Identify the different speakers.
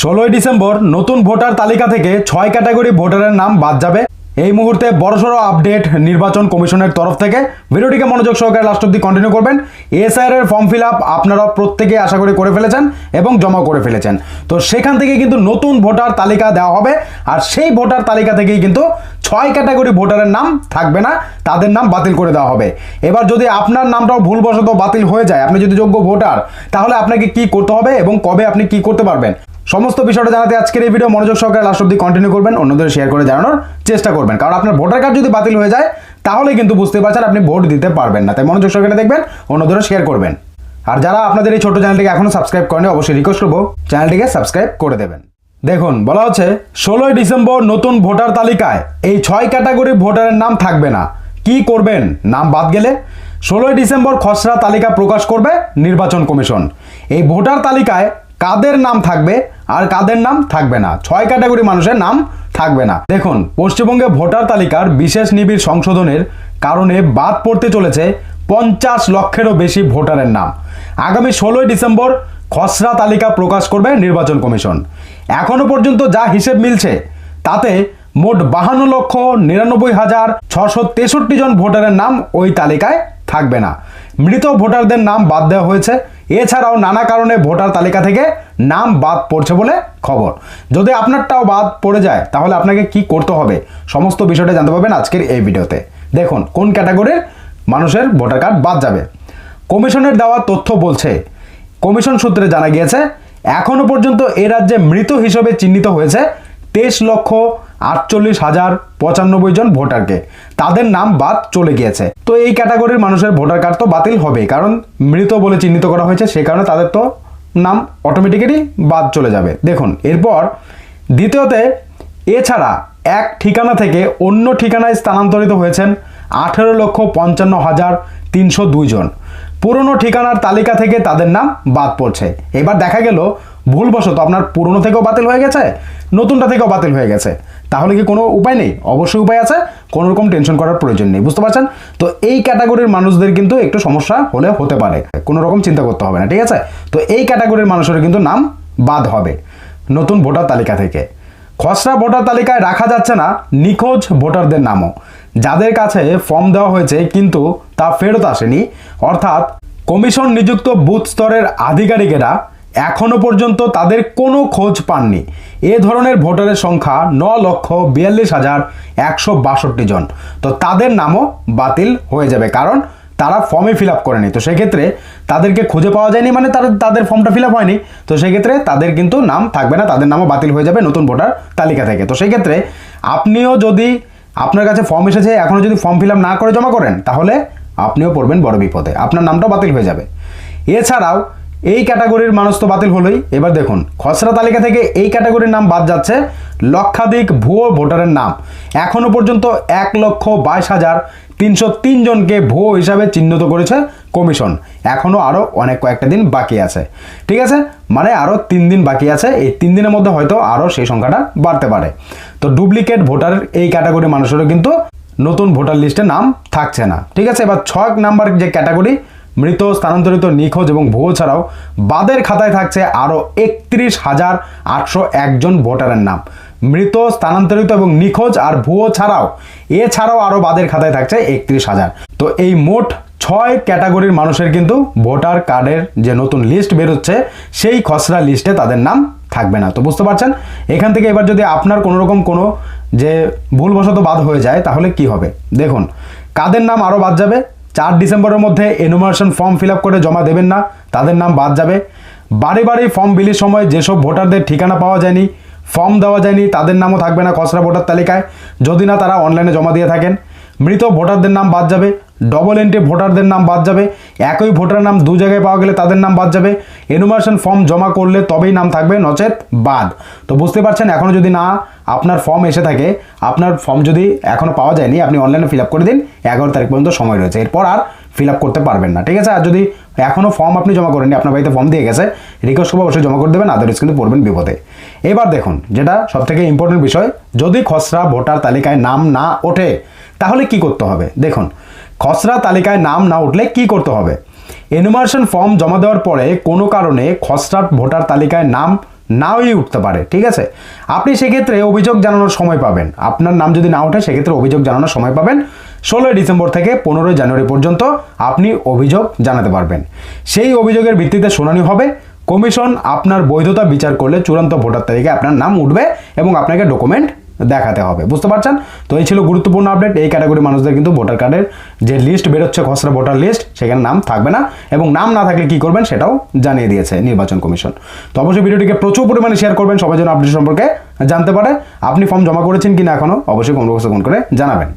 Speaker 1: ষোলোই ডিসেম্বর নতুন ভোটার তালিকা থেকে ছয় ক্যাটাগরি ভোটারের নাম বাদ যাবে। এই মুহূর্তে বড়সড় আপডেট নির্বাচন কমিশনের তরফ থেকে। ভিডিওটিকে মনোযোগ সহকারে লাস্ট অব্দি কন্টিনিউ করবেন। এসআইআর এর ফর্ম ফিল আপ আপনারা প্রত্যেকে আশা করি করে ফেলেছেন এবং জমা করে ফেলেছেন। তো সেখান থেকে কিন্তু নতুন ভোটার তালিকা দেওয়া হবে। আর সেই ভোটার তালিকা থেকেই কিন্তু ছয় ক্যাটাগরি ভোটারের নাম থাকবে না, তাদের নাম বাতিল করে দেওয়া হবে। এবার যদি আপনার নামটাও ভুলবশত বাতিল হয়ে যায়, আপনি যদি যোগ্য ভোটার, তাহলে আপনাকে কি করতে হবে এবং কবে আপনি কি করতে পারবেন? সমস্ত বিষয়টা জানাতে আজকের এই ভিডিও মনোযোগ সহকারে লাস্ট অব্দি কন্টিনিউ করবেন, অন্যদের শেয়ার করে জানানোর চেষ্টা করবেন। কারণ আপনার ভোটার কার্ড যদি বাতিল হয়ে যায়, তাহলে কিন্তু বুঝতে পারছেন আপনি ভোট দিতে পারবেন না। তাই মনোযোগ সহকারে দেখবেন, অন্যদেরও শেয়ার করবেন। আর যারা আপনাদের এই ছোট চ্যানেলটিকে এখনও সাবস্ক্রাইব করেনি অবশ্যই রিকোয়েস্ট করব চ্যানেলটিকে সাবস্ক্রাইব করে দেবেন। দেখুন, বলা হচ্ছে, ষোলোই ডিসেম্বর নতুন ভোটার তালিকায়, এই ছয় ক্যাটাগরি ভোটারের নাম থাকবে না। কি করবেন? নাম বাদ গেলে, ষোলোই ডিসেম্বর খসড়া তালিকা প্রকাশ করবে নির্বাচন কমিশন। এই ভোটার তালিকায় কাদের নাম থাকবে আর কাদের নাম থাকবে না? ছয় ক্যাটাগরি মানুষের নাম থাকবে না। দেখুন, পশ্চিমবঙ্গে ভোটার তালিকার বিশেষ নিবিড় সংশোধনের কারণে বাদ পড়তে চলেছে পঞ্চাশ লক্ষেরও বেশি ভোটারের নাম। আগামী ষোলোই ডিসেম্বর খসড়া তালিকা প্রকাশ করবে নির্বাচন কমিশন। এখনও পর্যন্ত যা হিসেব মিলছে, তাতে মোট বাহান্ন লক্ষ নিরানব্বই হাজার ছশো তেষট্টি জন ভোটারের নাম ওই তালিকায় থাকবে না। মৃত ভোটারদের নাম বাদ দেওয়া হয়েছে এছাড়াও নানা কারণে ভোটার তালিকা থেকে নাম বাদ পড়ছে বলে খবর। যদি আপনারটাও বাদ পড়ে যায়, তাহলে আপনাকে কি করতে হবে? সমস্ত বিষয়টা জানতে পারবেন আজকের এই ভিডিওতে। দেখুন, কোন ক্যাটাগরির মানুষের ভোটার কার্ড বাদ যাবে? কমিশনের দেওয়া তথ্য বলছে, কমিশন সূত্রে জানা গিয়েছে এখনও পর্যন্ত এ রাজ্যে মৃত হিসেবে চিহ্নিত হয়েছে তেইশ লক্ষ আটচল্লিশ হাজার পঁচানব্বই জন ভোটারকে। তাদের নাম বাদ চলে গিয়েছে। তো এই ক্যাটাগরির মানুষের ভোটার কার্ড তো বাতিল হবে কারণ মৃত বলে চিহ্নিত করা হয়েছে, সে কারণে তাদের তো নাম অটোমেটিক্যালি বাদ চলে যাবে। দেখুন, এরপর দ্বিতীয়তে, এছাড়া এক ঠিকানা থেকে অন্য ঠিকানায় স্থানান্তরিত হয়েছেন আঠেরো লক্ষ পঞ্চান্ন হাজার তিনশো জন। পুরনো ঠিকানার তালিকা থেকে তাদের নাম বাদ পড়ছে। এবার দেখা গেল, ভুলবশত আপনার পুরনো থেকেও বাতিল হয়ে গেছে নতুনটা থেকেও বাতিল হয়ে গেছে। তাহলে কি কোনো উপায় নেই? অবশ্যই উপায় আছে। কোনো রকম টেনশন করার প্রয়োজন নেই, বুঝতে পারছেন? তো এই ক্যাটাগরির মানুষদের কিন্তু একটু সমস্যা হলে হতে পারে। কোনো রকম চিন্তা করতে হবে না, ঠিক আছে? তো এই ক্যাটাগরির মানুষের কিন্তু নাম বাদ হবে। নতুন ভোটার তালিকা থেকে। খসড়া ভোটার তালিকায় রাখা যাচ্ছে না, নিখোঁজ ভোটারদের নামও। যাদের কাছে ফর্ম দেওয়া হয়েছে কিন্তু তা ফেরত আসেনি, অর্থাৎ কমিশন নিযুক্ত বুথ স্তরের আধিকারিকেরা এখনও পর্যন্ত তাদের কোনো খোঁজ পাননি। এ ধরনের ভোটারের সংখ্যা ন লক্ষ বিয়াল্লিশ হাজার একশো বাষট্টি জন। তো তাদের নামও বাতিল হয়ে যাবে, কারণ তারা ফর্মে ফিল আপ করেনি। তো সেক্ষেত্রে তাদেরকে খুঁজে পাওয়া যায়নি মানে তারা, তাদের ফর্মটা ফিল আপ হয়নি। তো সেক্ষেত্রে তাদের কিন্তু নাম থাকবে না, তাদের নামও বাতিল হয়ে যাবে নতুন ভোটার তালিকা থেকে। তো সেক্ষেত্রে আপনিও যদি আপনার কাছে ফর্ম এসেছে এখনও যদি ফর্ম ফিল আপ না করে জমা করেন, তাহলে আপনিও পড়বেন বড় বিপদে। আপনার নামটাও বাতিল হয়ে যাবে। এছাড়াও এই ক্যাটাগরির মানুষ তো বাতিল হলোই। এবার দেখুন, খসড়া তালিকা থেকে এই ক্যাটাগরির নাম বাদ যাচ্ছে লক্ষাধিক ভুয়ো ভোটারের নাম। এখনও পর্যন্ত এক লক্ষ বাইশ হাজার তিনশো তিন জনকে ভুয়ো হিসাবে চিহ্নিত করেছে কমিশন। এখনও আরও অনেক কয়েকটা দিন বাকি আছে। ঠিক আছে? মানে আরও তিন দিন বাকি আছে। এই তিন দিনের মধ্যে হয়তো আরও সেই সংখ্যাটা বাড়তে পারে। তো ডুপ্লিকেট ভোটার এই ক্যাটাগরির মানুষেরও কিন্তু নতুন ভোটার লিস্টে নাম থাকছে না। ঠিক আছে? এবার ছয় নাম্বার যে ক্যাটাগরি মৃত, স্থানান্তরিত, নিখোঁজ এবং ভুয়ো ছাড়াও বাদের খাতায় থাকছে আরও একত্রিশ হাজার আটশো একজন ভোটারের নাম। মৃত, স্থানান্তরিত এবং নিখোঁজ আর ভুয়ো ছাড়াও, এছাড়াও আরও বাদের খাতায় থাকছে একত্রিশ হাজার। তো এই মোট ছয় ক্যাটাগরির মানুষের কিন্তু ভোটার কার্ডের যে নতুন লিস্ট বেরোচ্ছে, সেই খসড়া লিস্টে তাদের নাম থাকবে না। তো বুঝতে পারছেন? এখান থেকে এবার যদি আপনার কোনো রকম কোনো যে ভুলবশত বাদ হয়ে যায়, তাহলে কি হবে? দেখুন, কাদের নাম আরও বাদ যাবে? চার ডিসেম্বরের মধ্যে এনুমারেশন ফর্ম ফিল করে জমা দেবেন না, তাদের নাম বাদ যাবে। বাড়ি বাড়ি ফর্ম বিলির সময় যেসব ভোটারদের ঠিকানা পাওয়া যায়নি ফর্ম দেওয়া যায়নি, তাদের নামও থাকবে না খসড়া ভোটার তালিকায়। যদি না, তারা অনলাইনে জমা দিয়ে থাকেন। মৃত ভোটারদের নাম বাদ যাবে ডবল এন্ট্রি ভোটারদের নাম বাদ যাবে, একই ভোটার নাম দু জায়গায় পাওয়া গেলে তাদের নাম বাদ যাবে এনুমারেশন ফর্ম জমা করলে তবেই নাম থাকবে নচেত বাদ। তো বুঝতে পারছেন এখনও যদি না আপনার ফর্ম এসে থাকে, আপনার ফর্ম যদি এখনও পাওয়া যায়নি, আপনি অনলাইনে ফিল করে দিন, এগারো তারিখ পর্যন্ত সময় রয়েছে। এরপর আর ফিল করতে পারবেন না, ঠিক আছে? আর যদি এখনও ফর্ম আপনি জমা করেননি, আপনার বাড়িতে ফর্ম দিয়ে গেছে রিকোয়েস্ট করব অবশ্যই জমা করে দেবেন আদারওয়াইজ কিন্তু পড়বেন বিপদে। এবার দেখুন, যেটা সবথেকে ইম্পর্টেন্ট বিষয়, যদি খসড়া ভোটার তালিকায় নাম না ওঠে তাহলে কি করতে হবে? দেখুন, খসড়া তালিকায় নাম না উঠলে কি করতে হবে? এনুমারেশন ফর্ম জমা দেওয়ার পরে কোনো কারণে খসড়া ভোটার তালিকায় নাম নাওই উঠতে পারে, ঠিক আছে? আপনি সেক্ষেত্রে অভিযোগ জানানোর সময় পাবেন। আপনার নাম যদি না ওঠে, সেক্ষেত্রে অভিযোগ জানানোর সময় পাবেন। ষোলোই ডিসেম্বর থেকে পনেরোই জানুয়ারি পর্যন্ত আপনি অভিযোগ জানাতে পারবেন। সেই অভিযোগের ভিত্তিতে শুনানি হবে। কমিশন আপনার বৈধতা বিচার করলে চূড়ান্ত ভোটার তালিকায় আপনার নাম উঠবে এবং আপনাকে ডকুমেন্ট দেখাতে হবে। বুঝতে পারছেন? তো এই ছিল গুরুত্বপূর্ণ আপডেট এই ক্যাটাগরি মানুষদের কিন্তু ভোটার কার্ডের যে লিস্ট বেরোচ্ছে, খসড়া ভোটার লিস্ট সেখানে নাম থাকবে না এবং নাম না থাকলে কি করবেন সেটাও জানিয়ে দিয়েছে নির্বাচন কমিশন। তো অবশ্যই ভিডিওটিকে প্রচুর পরিমাণে শেয়ার করবেন, সবাই যেন আপডেট সম্পর্কে জানতে পারে। আপনি ফর্ম জমা করেছেন কি না এখনও অবশ্যই কমেন্ট ফোন করে জানাবেন।